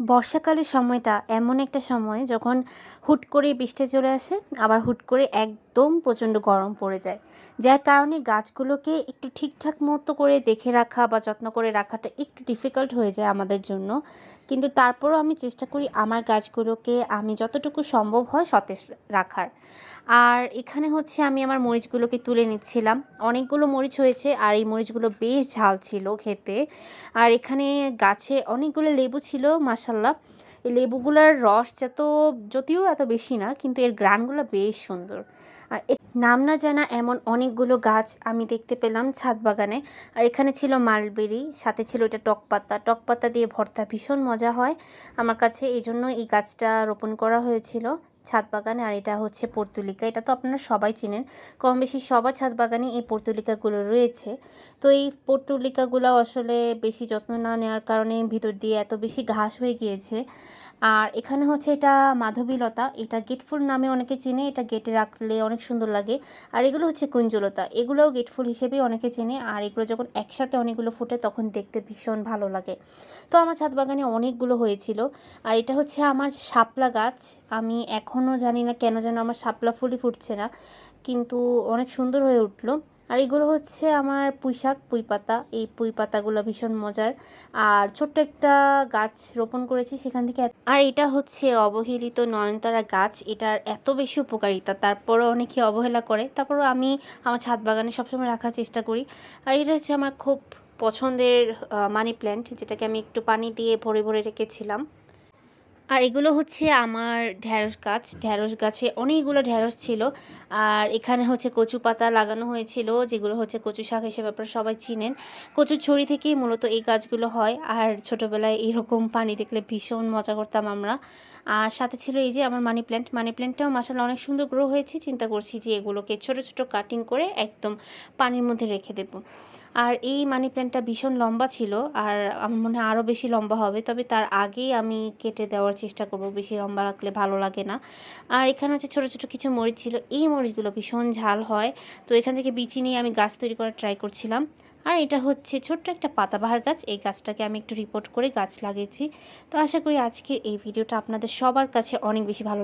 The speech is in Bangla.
বর্ষাকালের সময়টা এমন একটা সময় যখন হুট করে বৃষ্টি চলে আসে আবার হুট করে একদম প্রচণ্ড গরম পড়ে যায়। যার কারণে গাছগুলোকে একটু ঠিকঠাক মতো করে দেখে রাখা বা যত্ন করে রাখাটা একটু ডিফিকাল্ট হয়ে যায় আমাদের জন্য। কিন্তু তারপরও আমি চেষ্টা করি আমার গাছগুলোকে আমি যতটুকু সম্ভব হয় সতেজ রাখার। আর এখানে হচ্ছে আমি আমার মরিচগুলোকে তুলে নিচ্ছিলাম। অনেকগুলো মরিচ হয়েছে আর এই মরিচগুলো বেশ ঝাল ছিল খেতে। আর এখানে গাছে অনেকগুলো লেবু ছিল মাসাল্লাহ এই লেবুগুলোর রস যত, যদিও এত বেশি না, কিন্তু এর গ্রানগুলো বেশ সুন্দর। আর নাম না জানা এমন অনেকগুলো গাছ আমি দেখতে পেলাম ছাদ বাগানে। আর এখানে ছিল মালবেরি, সাথে ছিল এটা টক পাতা। টক পাতা দিয়ে ভর্তা ভীষণ মজা হয়। আমার কাছে এই জন্য এই গাছটা রোপণ করা হয়েছিল। ছাদ বাগানে আর এটা হচ্ছে পর্তুলিকা। এটা তো আপনারা সবাই চিনেন। কম বেশি সবার ছাদ বাগানে এই পর্তুলিকাগুলো রয়েছে। তো এই পর্তুলিকাগুলো আসলে বেশি যত্ন না নেওয়ার কারণে ভিতর দিয়ে এত বেশি ঘাস হয়ে গিয়েছে। আর এখানে হচ্ছে এটা মাধবীলতা, এটা গেটফুল নামে অনেকে চিনে, এটা গেটে রাখলে অনেক সুন্দর লাগে। আর এগুলো হচ্ছে কুঞ্জলতা, এগুলোও গেটফুল হিসেবেই অনেকে চেনে আর এগুলো যখন একসাথে অনেকগুলো ফুটে তখন দেখতে ভীষণ ভালো লাগে। তো আমার ছাদ বাগানে অনেকগুলো হয়েছিল আর এটা হচ্ছে আমার শাপলা গাছ। আমি এখনও জানি না কেন যেন আমার শাপলা ফুলই ফুটছে না, কিন্তু অনেক সুন্দর হয়ে উঠল। আর এগুলো হচ্ছে আমার পুঁইশাক পুঁই পাতা এই পুঁই পাতাগুলো ভীষণ মজার। আর ছোট্ট একটা গাছ রোপণ করেছি সেখান থেকে আর এটা হচ্ছে অবহেলিত নয়নতারা গাছ। এটার এত বেশি উপকারিতা। তারপরও অনেকে অবহেলা করে। তারপরও আমি আমার ছাদ বাগানে সবসময় রাখার চেষ্টা করি। আর এটা হচ্ছে আমার খুব পছন্দের মানি প্ল্যান্ট যেটাকে আমি একটু পানি দিয়ে ভরে ভরে রেখেছিলাম। আর এগুলো হচ্ছে আমার ঢ্যাঁড়স গাছ। ঢ্যাঁড়স গাছে অনেকগুলো ঢ্যাঁড়স ছিল। আর এখানে হচ্ছে কচু পাতা লাগানো হয়েছিল, যেগুলো হচ্ছে কচু শাক হিসেবে আপনারা সবাই চিনেন। কচুর ছড়ি থেকেই মূলত এই গাছগুলো হয়। আর ছোটোবেলায় এরকম পানি দেখলে ভীষণ মজা করতাম আমরা। আর সাথে ছিল এই যে আমার মানি প্ল্যান্ট মানি প্ল্যান্টটাও মাসাল্লাহ অনেক সুন্দর গ্রো হয়েছে। চিন্তা করছি যে এগুলোকে ছোট ছোট কাটিং করে একদম পানির মধ্যে রেখে দেবো। আর এই মানি প্ল্যান্টটা ভীষণ লম্বা ছিল। আর আমার মনে হয় আরও বেশি লম্বা হবে। তবে তার আগেই আমি কেটে দেওয়ার চেষ্টা করব, বেশি লম্বা রাখলে ভালো লাগে না। আর এখানে হচ্ছে ছোটো ছোটো কিছু মরিচ ছিল, এই মরিচগুলো ভীষণ ঝাল হয়। তো এখান থেকে বিচি নিয়ে আমি গাছ তৈরি করার ট্রাই করছিলাম। আর এটা হচ্ছে ছোট্ট একটা পাতাবাহার গাছ, এই গাছটাকে আমি একটু রিপোর্ট করে গাছ লাগিয়েছি। তো আশা করি আজকের এই ভিডিওটা আপনাদের সবার কাছে অনেক বেশি ভালো